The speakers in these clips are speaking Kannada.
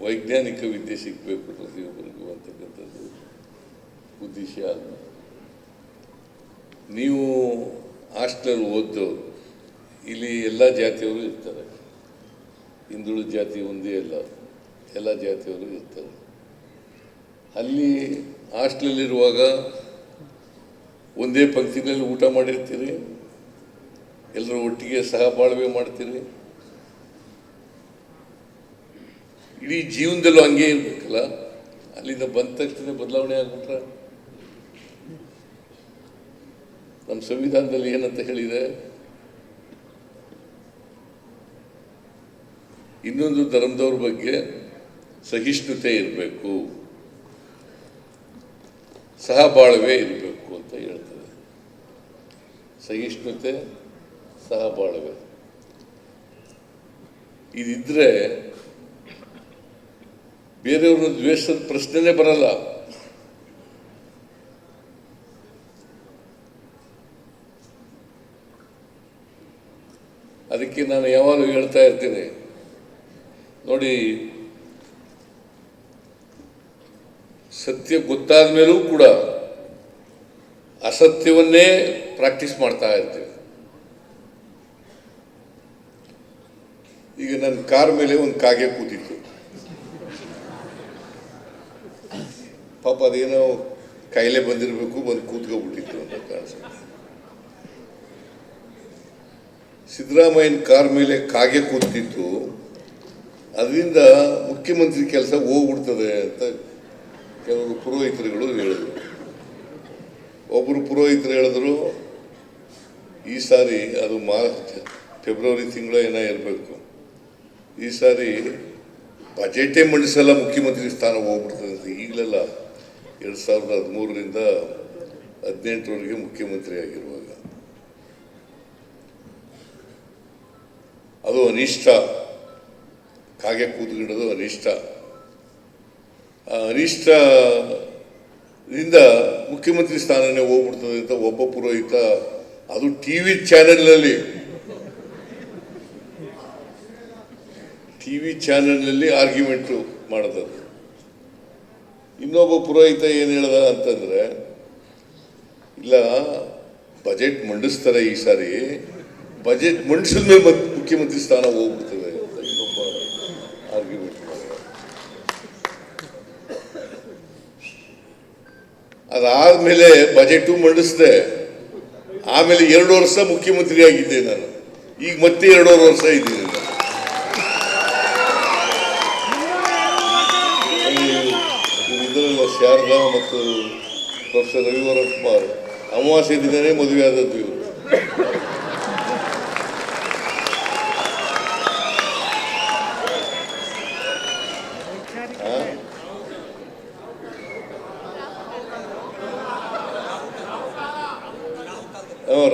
ವೈಜ್ಞಾನಿಕ ವಿದ್ಯೆ ಸಿಗಬೇಕು ಪ್ರತಿಯೊಬ್ಬರಿಗೂ ಅಂತಕ್ಕಂಥದ್ದು ಉದ್ದೇಶ ಅದು ನೀವು ಹಾಸ್ಟೆಲ್ ಓದ್ದವರು ಇಲ್ಲಿ ಎಲ್ಲ ಜಾತಿಯವರು ಇರ್ತಾರೆ ಹಿಂದುಳಿದ ಜಾತಿ ಒಂದೇ ಅಲ್ಲ ಎಲ್ಲ ಜಾತಿಯವರು ಇರ್ತಾರೆ ಅಲ್ಲಿ ಹಾಸ್ಟೆಲಲ್ಲಿರುವಾಗ ಒಂದೇ ಪಂಕ್ತಿನಲ್ಲಿ ಊಟ ಮಾಡಿರ್ತೀರಿ ಎಲ್ಲರೂ ಒಟ್ಟಿಗೆ ಸಹಬಾಳ್ವೆ ಮಾಡ್ತೀರಿ ಇಡೀ ಜೀವನದಲ್ಲೂ ಹಂಗೆ ಇರಬೇಕಲ್ಲ? ಅಲ್ಲಿಂದ ಬಂದ ತಕ್ಷಣ ಬದಲಾವಣೆ ಆಗ್ಬಿಟ್ರೆ? ನಮ್ಮ ಸಂವಿಧಾನದಲ್ಲಿ ಏನಂತ ಹೇಳಿದೆ? ಇನ್ನೊಂದು ಧರ್ಮದವ್ರ ಬಗ್ಗೆ ಸಹಿಷ್ಣುತೆ ಇರಬೇಕು. ಸಹಬಾಳ್ವೆ ಇರಬೇಕು ಅಂತ ಹೇಳ್ತದೆ ಸಹಿಷ್ಣುತೆ, ಸಹಬಾಳ್ವೆ. ಇದಿದ್ರೆ ಬೇರೆಯವ್ರನ್ನ ದ್ವೇಷದ ಪ್ರಶ್ನೆನೇ ಬರಲ್ಲ. ಅದಕ್ಕೆ ನಾನು ಯಾವಾಗಲೂ ಹೇಳ್ತಾ ಇರ್ತೀನಿ. ನೋಡಿ, ಸತ್ಯ ಗೊತ್ತಾದ ಮೇಲೂ ಕೂಡ ಅಸತ್ಯವನ್ನೇ ಪ್ರಾಕ್ಟೀಸ್ ಮಾಡ್ತಾ ಇರ್ತೀವಿ ಈಗ ನನ್ನ ಕಾರ್ ಮೇಲೆ ಒಂದು ಕಾಗೆ ಕೂತಿತ್ತು. ಪಾಪ ಅದೇನೋ ಕಾಯಿಲೆ ಬಂದಿರಬೇಕು, ಬಂದು ಕೂತ್ಕೊಬಿಟ್ಟಿತ್ತು ಅಂತ ಕಾಣಿಸುತ್ತೆ. ಸಿದ್ದರಾಮಯ್ಯನ ಕಾರ್ ಮೇಲೆ ಕಾಗೆ ಕೂತಿತ್ತು. ಅದರಿಂದ ಮುಖ್ಯಮಂತ್ರಿ ಕೆಲಸ ಹೋಗ್ಬಿಡ್ತದೆ ಅಂತ ಕೆಲವರು ಪುರೋಹಿತರುಗಳು ಹೇಳಿದರು. ಒಬ್ಬರು ಪುರೋಹಿತರು ಹೇಳಿದ್ರು, ಈ ಸಾರಿ ಅದು ಮಾರ್ಚ್ ಫೆಬ್ರವರಿ ತಿಂಗಳ ಏನೋ ಇರಬೇಕು. ಈ ಸಾರಿ ಬಜೆಟೇ ಮಂಡಿಸಲ್ಲ ಮುಖ್ಯಮಂತ್ರಿ ಸ್ಥಾನ ಹೋಗ್ಬಿಡ್ತದೆ ಅಂತ ಈಗಲೆಲ್ಲ ಎರಡು ಸಾವಿರದ ಹದಿಮೂರರಿಂದ ಹದಿನೆಂಟರವರೆಗೆ ಮುಖ್ಯಮಂತ್ರಿ ಆಗಿರುವಾಗ ಅದು ಅನಿಷ್ಟ. ಕಾಗೆ ಕೂತ್ಕೊಂಡದು ಅನಿಷ್ಟ. ಆ ಅನಿಷ್ಟದಿಂದ ಮುಖ್ಯಮಂತ್ರಿ ಸ್ಥಾನನೇ ಹೋಗ್ಬಿಡ್ತದೆ ಅಂತ ಒಬ್ಬ ಪುರೋಹಿತ, ಅದು ಟಿ ವಿ ಚಾನೆಲ್ನಲ್ಲಿ. ಟಿ ವಿ ಚಾನೆಲ್ನಲ್ಲಿ ಆರ್ಗ್ಯುಮೆಂಟು ಮಾಡಿದದ್ದು ಇನ್ನೊಬ್ಬ ಪುರೋಹಿತ ಏನು ಹೇಳ್ದ ಅಂತಂದರೆ, ಇಲ್ಲ, ಬಜೆಟ್ ಮಂಡಿಸ್ತಾರೆ ಈ ಸಾರಿ. ಬಜೆಟ್ ಮಂಡಿಸಿದ ಮೇಲೆ ಮತ್ತೆ ಮುಖ್ಯಮಂತ್ರಿ ಸ್ಥಾನ ಹೋಗ್ಬಿಡ್ತದೆ ಅಂತ ಇನ್ನೊಬ್ಬ ಆರ್ಗ್ಯುಮೆಂಟ್ ಅದಾದ್ಮೇಲೆ ಬಜೆಟು ಮಂಡಿಸಿದೆ. ಆಮೇಲೆ ಎರಡು ವರ್ಷ ಮುಖ್ಯಮಂತ್ರಿ ಆಗಿದ್ದೆ ನಾನು. ಈಗ ಮತ್ತೆ ಎರಡೂವರೆ ವರ್ಷ ಇದ್ದೀನಿ ನಾನು. ಇದರಲ್ಲ ಶಾರದಾ ಮತ್ತು ಪ್ರೊಫೆಸರ್ ರವಿವರ ಕುಮಾರ್. ಅಮಾವಾಸ್ಯ ದಿನನೇ ಮದುವೆ ಆದದ್ದು ಇವರು.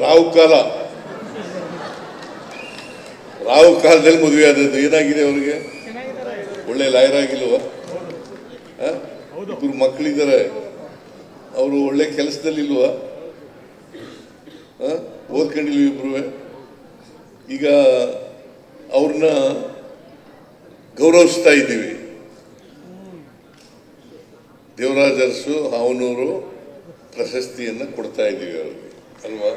ರಾವು ಕಾಲ. ರಾವು ಕಾಲದಲ್ಲಿ ಮದುವೆ ಆದದ್ದು. ಏನಾಗಿದೆ ಅವರಿಗೆ? ಒಳ್ಳೆ ಲಾಯರ್ ಆಗಿಲ್ವಾ? ಆ? ಇಬ್ರು ಮಕ್ಕಳಿದ್ದಾರೆ ಅವರು ಒಳ್ಳೆ ಕೆಲಸದಲ್ಲಿಲ್ವಾ? ಓದ್ಕೊಂಡಿಲ್ವ ಇಬ್ರು ಈಗ ಅವ್ರನ್ನ ಗೌರವಿಸ್ತಾ ಇದ್ದೀವಿ ದೇವರಾಜರ್ಸು, ಹಾವನೂರು ಪ್ರಶಸ್ತಿಯನ್ನು ಕೊಡ್ತಾ ಇದ್ದೀವಿ ಅವ್ರಿಗೆ ಅಲ್ವಾ